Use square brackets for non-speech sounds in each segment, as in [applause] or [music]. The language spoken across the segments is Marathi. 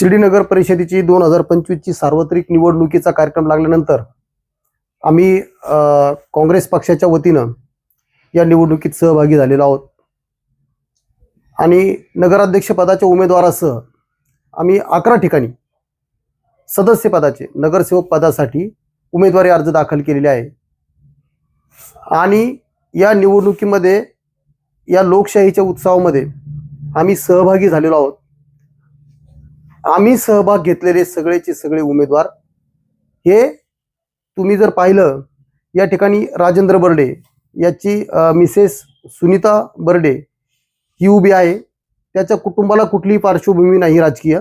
शिर्डी नगर परिषदेची दोन हजार पंचवीसची सार्वत्रिक निवडणुकीचा कार्यक्रम लागल्यानंतर आम्ही काँग्रेस पक्षाच्या वतीनं या निवडणुकीत सहभागी झालेलो आहोत. आणि नगराध्यक्षपदाच्या उमेदवारासह आम्ही अकरा ठिकाणी सदस्यपदाचे नगरसेवक पदासाठी उमेदवारी अर्ज दाखल केलेले आहे. आणि या निवडणुकीमध्ये या लोकशाहीच्या उत्सवामध्ये आम्ही सहभागी झालेलो आहोत. आम्ही सहभाग घेतलेले सगळेचे सगळे उमेदवार. हे तुम्ही जर पाहिलं या ठिकाणी राजेंद्र बर्डे याची मिसेस सुनीता बर्डे ही उभी आहे. त्याच्या कुटुंबाला कुठलीही पार्श्वभूमी नाही राजकीय.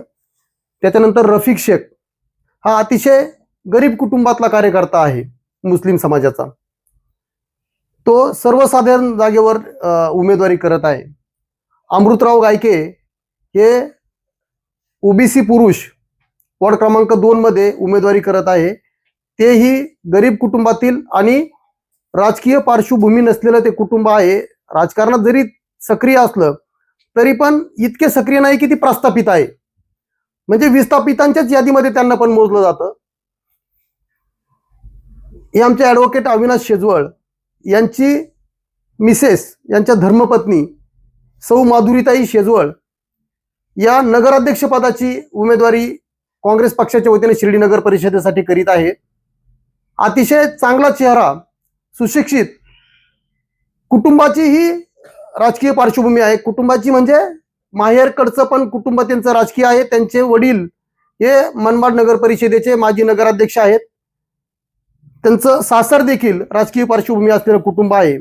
त्याच्यानंतर रफिक शेख हा अतिशय गरीब कुटुंबातला कार्यकर्ता आहे मुस्लिम समाजाचा. तो सर्वसाधारण जागेवर उमेदवारी करत आहे. अमृतराव गायके हे ओबीसी पुरुष वॉर्ड क्रमांक दोन मध्ये उमेदवारी करत आहे. तेही गरीब कुटुंबातील आणि राजकीय पार्श्वभूमी नसलेलं ते कुटुंब आहे. राजकारणात जरी सक्रिय असलं तरी पण इतके सक्रिय नाही की ती प्रस्थापित आहे. म्हणजे विस्थापितांच्याच यादीमध्ये त्यांना पण मोजलं जातं. हे आमचे ॲडव्होकेट अविनाश शेजवळ यांची मिसेस यांच्या धर्मपत्नी सौ माधुरीताई शेजवळ या नगराध्यक्षपदाची उमेदवारी काँग्रेस पक्षाच्या वतीने शिर्डी नगर परिषदेसाठी करीत आहे. अतिशय चांगला चेहरा सुशिक्षित कुटुंबाची ही राजकीय पार्श्वभूमी आहे. कुटुंबाची म्हणजे माहेरकडचं पण कुटुंब त्यांचं राजकीय आहे. त्यांचे वडील हे मनमाड नगर परिषदेचे माजी नगराध्यक्ष आहेत. त्यांचं सासर देखील राजकीय पार्श्वभूमी असलेलं कुटुंब आहे.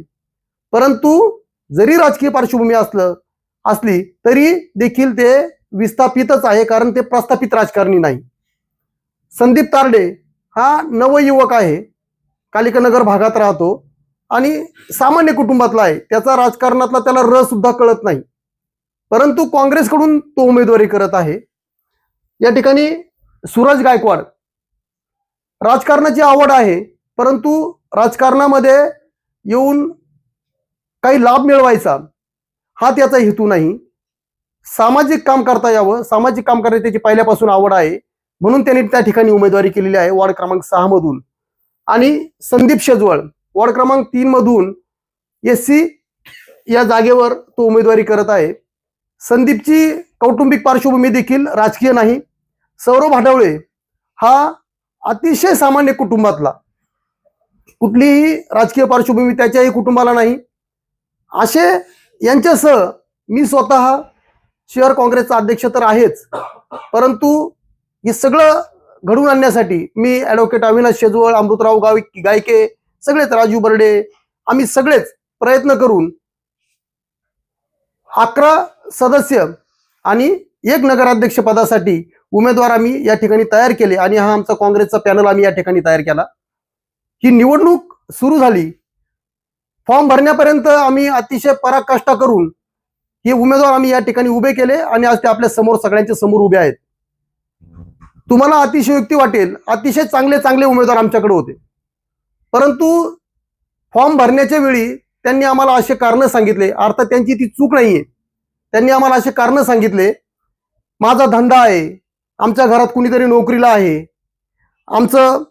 परंतु जरी राजकीय पार्श्वभूमी असलं असली तरी देखील ते विस्थापितच आहे कारण ते प्रस्थापित राजकारणी नाही. संदीप तारडे हा नवयुवक आहे. कालिका नगर भागात राहतो आणि सामान्य कुटुंबातला आहे. त्याचा राजकारणातला त्याला र सुद्धा कळत नाही. परंतु काँग्रेसकडून तो उमेदवारी करत आहे. या ठिकाणी सूरज गायकवाड. राजकारणाची आवड आहे परंतु राजकारणामध्ये येऊन काही लाभ मिळवायचा. हा त्याचा हेतू नाही. सामाजिक काम करता यावं. सामाजिक काम करणे त्याची पहिल्यापासून आवड आहे. म्हणून त्यांनी त्या ठिकाणी उमेदवारी केलेली आहे वॉर्ड क्रमांक सहा मधून. आणि संदीप शेजवळ वॉर्ड क्रमांक तीन मधून एस सी या जागेवर तो उमेदवारी करत आहे. संदीपची कौटुंबिक पार्श्वभूमी देखील राजकीय नाही. सौरभ हाडवळे हा अतिशय सामान्य कुटुंबातला. कुठलीही राजकीय पार्श्वभूमी त्याच्याही कुटुंबाला नाही. असे यांच्यासह मी स्वतः शहर काँग्रेसचा अध्यक्ष तर आहेच. परंतु हे सगळं घडवून आणण्यासाठी मी ॲडव्होकेट अविनाश शेजवळ अमृतराव गावी गायके सगळेच राजू बर्डे आम्ही सगळेच प्रयत्न करून अकरा सदस्य आणि एक नगराध्यक्ष पदासाठी उमेदवार आम्ही या ठिकाणी तयार केले आणि हा आमचा काँग्रेसचा पॅनल आम्ही या ठिकाणी तयार केला. ही निवडणूक सुरू झाली. फॉर्म भरण्यापर्यंत आम्ही अतिशय पराकाष्ठा करून हे उमेदवार आम्ही या ठिकाणी उभे केले आणि आज ते आपल्यासमोर सगळ्यांच्या समोर उभे आहेत. तुम्हाला अतिशयोक्ती वाटेल. अतिशय चांगले चांगले उमेदवार आमच्याकडे होते. परंतु फॉर्म भरण्याच्या वेळी त्यांनी आम्हाला असे कारण सांगितले. अर्थात त्यांची ती चूक नाहीये. त्यांनी आम्हाला असे कारण सांगितले. माझा धंदा आहे. आमच्या घरात कुणीतरी नोकरीला आहे. आमचं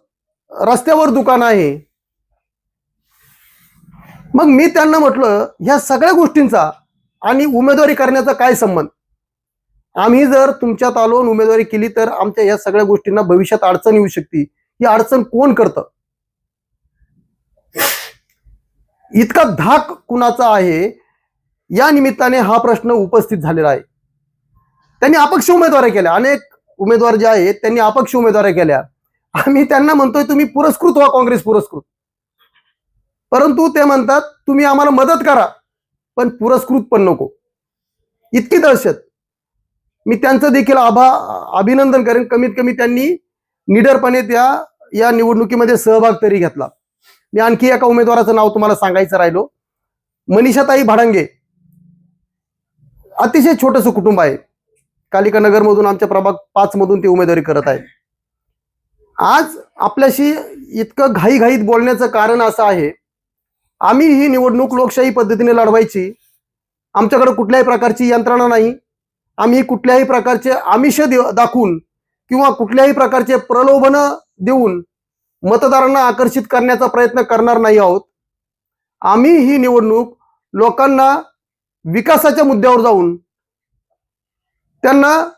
रस्त्यावर दुकान आहे. मग मी त्यांना म्हटलं ह्या सगळ्या गोष्टींचा आणि उमेदवारी करण्याचा काय संबंध? आम्ही जर तुमच्यात आलो उमेदवारी केली तर आमच्या या सगळ्या गोष्टींना भविष्यात अडचण येऊ शकते. ही अडचण कोण करतं? इतका धाक कुणाचा आहे? या निमित्ताने हा प्रश्न उपस्थित झालेला आहे. त्यांनी अपक्ष उमेदवाऱ्या केल्या. अनेक उमेदवार जे आहेत त्यांनी अपक्ष उमेदवाऱ्या केल्या. आम्ही त्यांना म्हणतोय तुम्ही पुरस्कृत व्हा काँग्रेस पुरस्कृत. परंतु ते म्हणतात तुम्ही आम्हाला मदत करा पण पुरस्कृत पण नको. इतकी दहशत. मी त्यांचं देखील आभा अभिनंदन करेन. कमीत कमी त्यांनी निडरपणे त्या या निवडणुकीमध्ये सहभाग तरी घेतला. मी आणखी एका उमेदवाराचं नाव तुम्हाला सांगायचं राहिलो. मनीषाताई भाडंगे. अतिशय छोटंसं कुटुंब आहे. कालिका नगरमधून आमच्या प्रभाग पाच मधून ते उमेदवारी करत आहेत. आज आपल्याशी इतकं घाईघाईत बोलण्याचं कारण असं आहे आम्ही ही निवडणूक लोकशाही पद्धतीने लढवायची. आमच्याकडे कुठल्याही प्रकारची यंत्रणा नाही. आम्ही कुठल्याही प्रकारचे आमिष देव- दाखवून किंवा कुठल्याही प्रकारचे प्रलोभन देऊन मतदारांना आकर्षित करण्याचा प्रयत्न करणार नाही आहोत. आम्ही ही निवडणूक लोकांना विकासाच्या मुद्द्यावर जाऊन त्यांना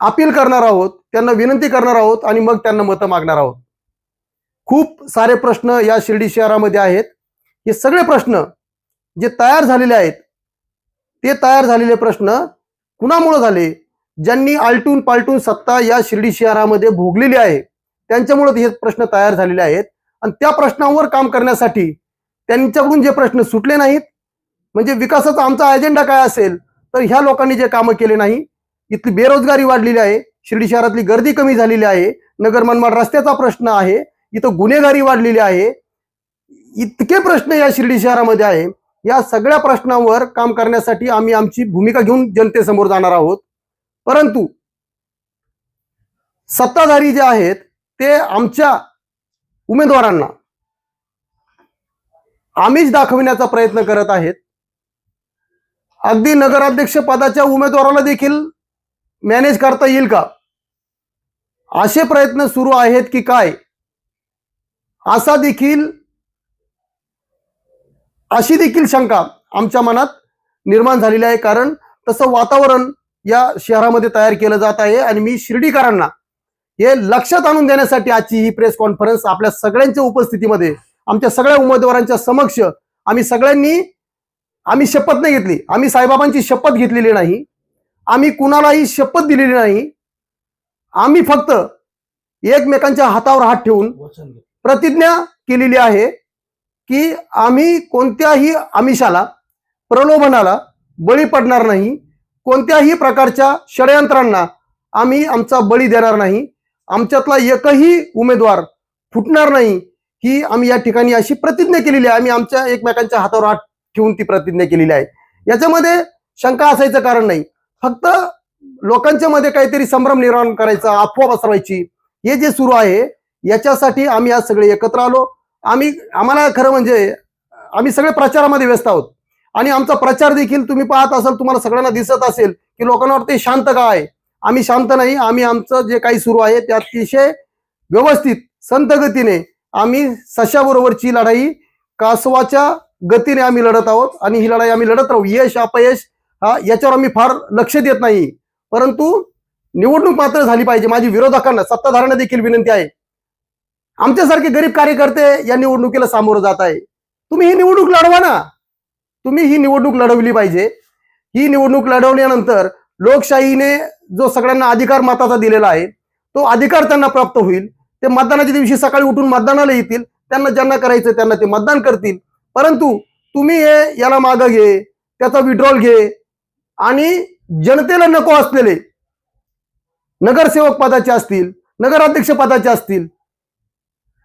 अपील करणार आहोत त्यांना विनंती करणार आहोत आणि मग त्यांना मतं मागणार आहोत. खूप सारे प्रश्न या शिर्डी शहरामध्ये आहेत. हे सगळे प्रश्न जे तयार झालेले आहेत ते तयार झालेले प्रश्न कुणामुळे झाले? ज्यांनी आलटून पालटून सत्ता या शिर्डी शहरामध्ये भोगलेली आहे त्यांच्यामुळे हे प्रश्न तयार झालेले आहेत. आणि त्या प्रश्नांवर काम करण्यासाठी त्यांच्याकडून जे प्रश्न सुटले नाहीत म्हणजे विकासाचा आमचा अजेंडा काय असेल तर ह्या लोकांनी जे कामं केले नाही इथली बेरोजगारी वाढलेली आहे शिर्डी शहरातली गर्दी कमी झालेली आहे नगर मनमाड रस्त्याचा प्रश्न आहे इथं गुन्हेगारी वाढलेली आहे इतके प्रश्न या शिर्डी शहरामध्ये आहे. या सगळ्या प्रश्नांवर काम करण्यासाठी आम्ही आमची भूमिका घेऊन जनतेसमोर जाणार आहोत. परंतु सत्ताधारी जे आहेत ते आमच्या उमेदवारांना आमिष दाखविण्याचा प्रयत्न करत आहेत. अगदी नगराध्यक्ष पदाच्या उमेदवाराला देखील मॅनेज करता येईल का? असे प्रयत्न सुरू आहेत की काय? असा देखील अशी देखील शंका आमच्या मनात निर्माण झालेली आहे. कारण तसं वातावरण या शहरामध्ये तयार केलं जात आहे आणि मी शिर्डीकरांना हे लक्षात आणून देण्यासाठी आजची ही प्रेस कॉन्फरन्स आपल्या सगळ्यांच्या उपस्थितीमध्ये आमच्या सगळ्या उमेदवारांच्या समक्ष आम्ही सगळ्यांनी आम्ही शपथ नाही घेतली. आम्ही साईबाबांची शपथ घेतलेली नाही. आम्ही कुणालाही शपथ दिलेली नाही. आम्ही फक्त एकमेकांच्या हातावर हात ठेवून प्रतिज्ञा केलेली आहे. की आम्ही कोणत्याही आमिषाला प्रलोभनाला बळी पडणार नाही. कोणत्याही प्रकारच्या षडयंत्रांना आम्ही आमचा बळी देणार नाही. आमच्यातला एकही उमेदवार फुटणार नाही ही आम्ही या ठिकाणी अशी प्रतिज्ञा केलेली आहे. आम्ही आमच्या एकमेकांच्या हातावर हात ठेवून ती प्रतिज्ञा केलेली आहे. याच्यामध्ये शंका असायचं कारण नाही. फक्त लोकांच्या मध्ये काहीतरी संभ्रम निर्माण करायचा अफवा पसरवायची हे जे सुरू आहे याच्यासाठी आम्ही आज सगळे एकत्र आलो. आम्ही आम्हाला खरं म्हणजे आम्ही सगळे प्रचारामध्ये व्यस्त आहोत. आणि आमचा प्रचार देखील तुम्ही पाहत असाल तुम्हाला सगळ्यांना दिसत असेल की लोकांना वाटते शांत का आहे. आम्ही शांत नाही आम्ही आमचं जे काही सुरू आहे ते अतिशय व्यवस्थित संत गतीने आम्ही सशाबरोबरची लढाई कासवाच्या गतीने आम्ही लढत आहोत आणि ही लढाई आम्ही लढत राहू. यश अपयश हा याच्यावर आम्ही फार लक्ष देत नाही. परंतु निवडणूक मात्र झाली पाहिजे. माझी विरोधकांना सत्ताधाऱ्यांना देखील विनंती आहे. आमच्यासारखे गरीब कार्यकर्ते या निवडणुकीला सामोरं जात आहे. तुम्ही ही निवडणूक लढवा ना. तुम्ही ही निवडणूक लढवली पाहिजे. ही निवडणूक लढवल्यानंतर लोकशाहीने जो सगळ्यांना अधिकार मताचा दिलेला आहे तो अधिकार त्यांना प्राप्त होईल. ते मतदानाच्या दिवशी सकाळी उठून मतदानाला येतील. त्यांना ज्यांना करायचं त्यांना ते मतदान करतील. परंतु तुम्ही हे याला मागं घे त्याचा विड्रॉल घे आणि जनतेला नको असलेले नगरसेवक पदाचे असतील नगराध्यक्ष पदाचे असतील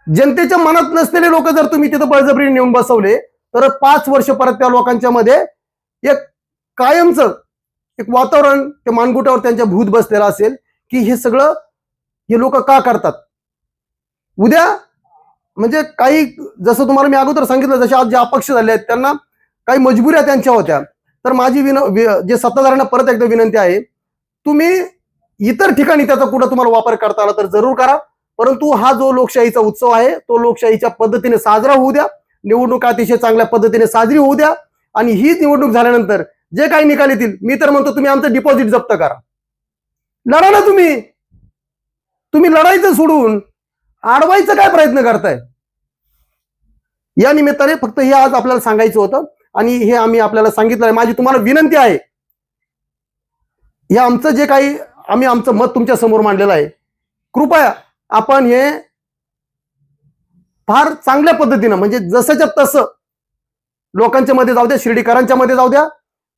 जनतेच्या मनात नसलेले लोक जर तुम्ही तिथं बळजबरीने नेऊन बसवले तर पाच वर्ष परत त्या लोकांच्या मध्ये एक कायमचं एक वातावरण ते मानगुटावर त्यांच्या भूत बसलेलं असेल की हे सगळं हे लोक का करतात? उद्या म्हणजे काही जसं तुम्हाला मी अगोदर सांगितलं जसे आज जे अपक्ष झाले आहेत त्यांना काही मजबुऱ्या त्यांच्या होत्या. तर माझी विन वि- जे सत्ताधाऱ्यांना परत एकदा विनंती आहे तुम्ही इतर ठिकाणी त्याचा कुठं तुम्हाला वापर करता आला तर जरूर करा. परंतु हा जो लोकशाहीचा उत्सव आहे तो लोकशाहीच्या पद्धतीने साजरा होऊ द्या. निवडणूक अतिशय चांगल्या पद्धतीने साजरी होऊ द्या. आणि ही निवडणूक झाल्यानंतर जे काही निकाल येतील मी तर म्हणतो तुम्ही आमचं डिपॉझिट जप्त करा. लढा ना तुम्ही. तुम्ही लढायचं सोडून अडवायचं काय प्रयत्न करताय? या निमित्ताने फक्त हे आज आपल्याला सांगायचं होतं आणि हे आम्ही आपल्याला सांगितलं आहे. माझी तुम्हाला विनंती आहे. हे आमचं जे काही आम्ही आमचं मत तुमच्यासमोर मांडलेलं आहे. कृपया आपण हे फार चांगल्या पद्धतीनं म्हणजे जसंच्या तसं लोकांच्या मध्ये जाऊ द्या शिर्डीकरांच्या मध्ये जाऊ द्या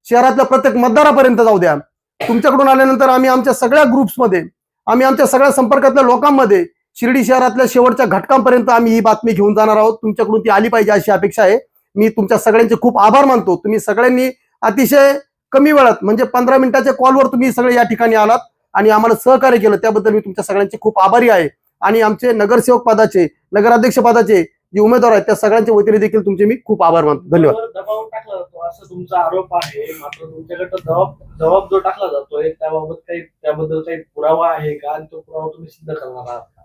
शहरातल्या प्रत्येक मतदारापर्यंत जाऊ द्या. तुमच्याकडून आल्यानंतर आम्ही आमच्या सगळ्या ग्रुप्समध्ये आम्ही आमच्या सगळ्या संपर्कातल्या लोकांमध्ये शिर्डी शहरातल्या शेवटच्या घटकांपर्यंत आम्ही ही बातमी घेऊन जाणार आहोत. तुमच्याकडून ती आली पाहिजे अशी अपेक्षा आहे. मी तुमच्या सगळ्यांचे खूप आभार मानतो. तुम्ही सगळ्यांनी अतिशय कमी वेळात म्हणजे पंधरा मिनिटाच्या कॉलवर तुम्ही सगळे या ठिकाणी आलात. आणि आम्हाला सहकार्य केलं त्याबद्दल मी तुमच्या सगळ्यांचे खूप आभारी आहे. आणि आमचे नगरसेवक पदाचे नगराध्यक्ष पदाचे जे उमेदवार आहेत त्या सगळ्यांच्या वतीने देखील तुमचे मी खूप आभार मानतो. धन्यवाद. त्यावर दबाव टाकला जातो असं तुमचा आरोप आहे. मात्र तुमच्याकडे जबाब जबाब जो टाकला जातोय त्याबाबत काही त्याबद्दल काही पुरावा आहे का? आणि तो पुरावा तुम्ही सिद्ध करणार आहात का?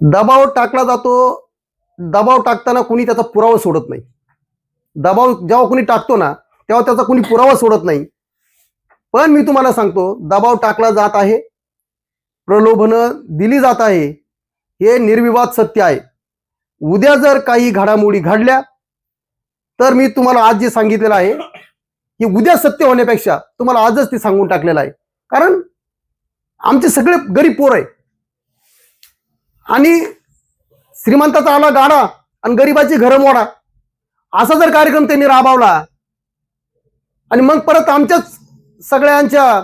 दबाव टाकला जातो दबाव टाकताना कुणी त्याचा पुरावा सोडत नाही. दबाव जेव्हा कुणी टाकतो ना तेव्हा त्याचा कुणी पुरावा सोडत नाही. पण मी तुम्हाला सांगतो दबाव टाकला जात आहे प्रलोभनं दिली जात आहे हे निर्विवाद सत्य आहे. उद्या जर काही घडामोडी घडल्या तर मी तुम्हाला आज जे सांगितलेलं आहे की उद्या सत्य होण्यापेक्षा तुम्हाला आजच ते सांगून टाकलेलं आहे. कारण आमचे सगळे गरीब पोर आहे. आणि श्रीमंताचा आला गाडा आणि गरिबाची घरं मोडा असा जर कार्यक्रम त्यांनी राबवला आणि मग परत आमच्याच सगळ्यांच्या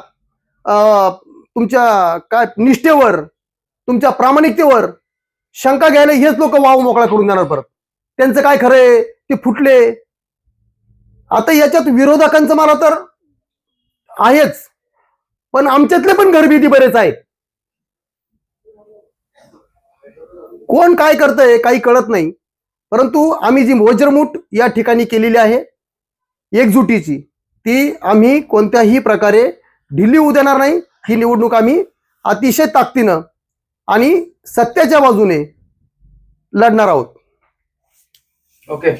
तुमच्या काय निष्ठेवर तुमच्या प्रामाणिकतेवर शंका घ्यायला हेच लोक वाव मोकळा करून देणार परत. त्यांचं काय खरंय ते फुटले. आता याच्यात विरोधकांचं मला तर आहेच. पण आमच्यातले पण घरभीती बरेच आहेत. कोण काय करतंय काही कळत नाही. परंतु आम्ही जी वज्रमूठ या ठिकाणी केलेली आहे एकजुटीची ती आम्ही कोणत्याही प्रकारे ढिली होऊ देणार नाही. ही निवडणूक आम्ही अतिशय ताकदीनं आणि सत्याच्या बाजूने लढणार आहोत. ओके.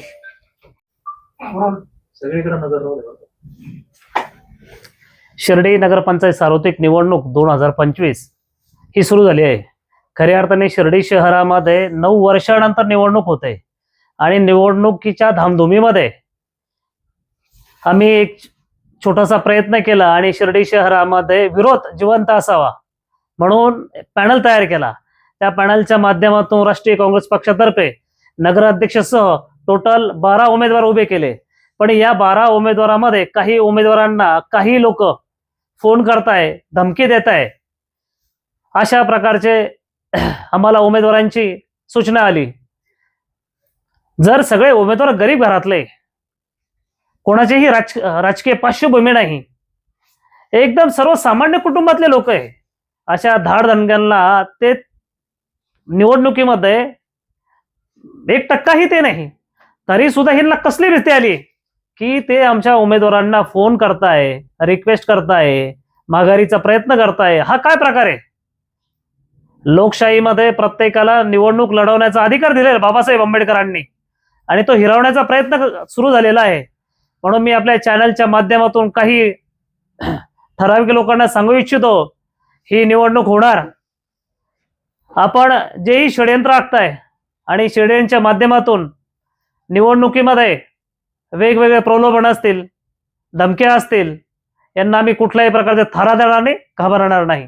शिर्डी नगरपंचायत सार्वत्रिक निवडणूक दोन हजार पंचवीस ही सुरू झाली आहे. खऱ्या अर्थाने शिर्डी शहरामध्ये नऊ वर्षानंतर निवडणूक होते आणि निवडणुकीच्या धामधुमीमध्ये आम्ही एक छोटासा प्रयत्न केला आणि शिर्डी शहरामध्ये विरोध जिवंत असावा म्हणून पॅनल तयार केला. त्या पॅनलच्या माध्यमातून राष्ट्रीय काँग्रेस पक्षातर्फे नगराध्यक्षसह टोटल बारा उमेदवार उभे केले. पण या बारा उमेदवारामध्ये काही उमेदवारांना काही लोक फोन करताय धमकी देत आहे अशा प्रकारचे [clears throat] आम्हाला उमेदवारांची सूचना आली. जर सगळे उमेदवार गरीब घरातले कोणाचीही राज राजकीय पार्श्वभूमी नाही. एकदम सर्वसामान्य कुटुंबातले लोक आहे. अशा धाडधनग्यांना ते निवडणुकीमध्ये एक टक्काही ते नाही. तरी सुद्धा ह्यांना कसली भीती आली? की ते आमच्या उमेदवारांना फोन करताय रिक्वेस्ट करताय माघारीचा प्रयत्न करताय. हा काय प्रकार आहे? लोकशाहीमध्ये प्रत्येकाला निवडणूक लढवण्याचा अधिकार दिलेला बाबासाहेब आंबेडकरांनी. आणि तो हिरावण्याचा प्रयत्न सुरू झालेला आहे. म्हणून मी आपल्या चॅनलच्या माध्यमातून काही ठराविक लोकांना सांगू इच्छितो ही निवडणूक होणार. आपण जेही षडयंत्र आखताय आणि षडयंत्राच्या माध्यमातून निवडणुकीमध्ये वेगवेगळे प्रलोभन असतील धमक्या असतील यांना आम्ही कुठल्याही प्रकारचे थारा देणार नाही घाबरणार नाही.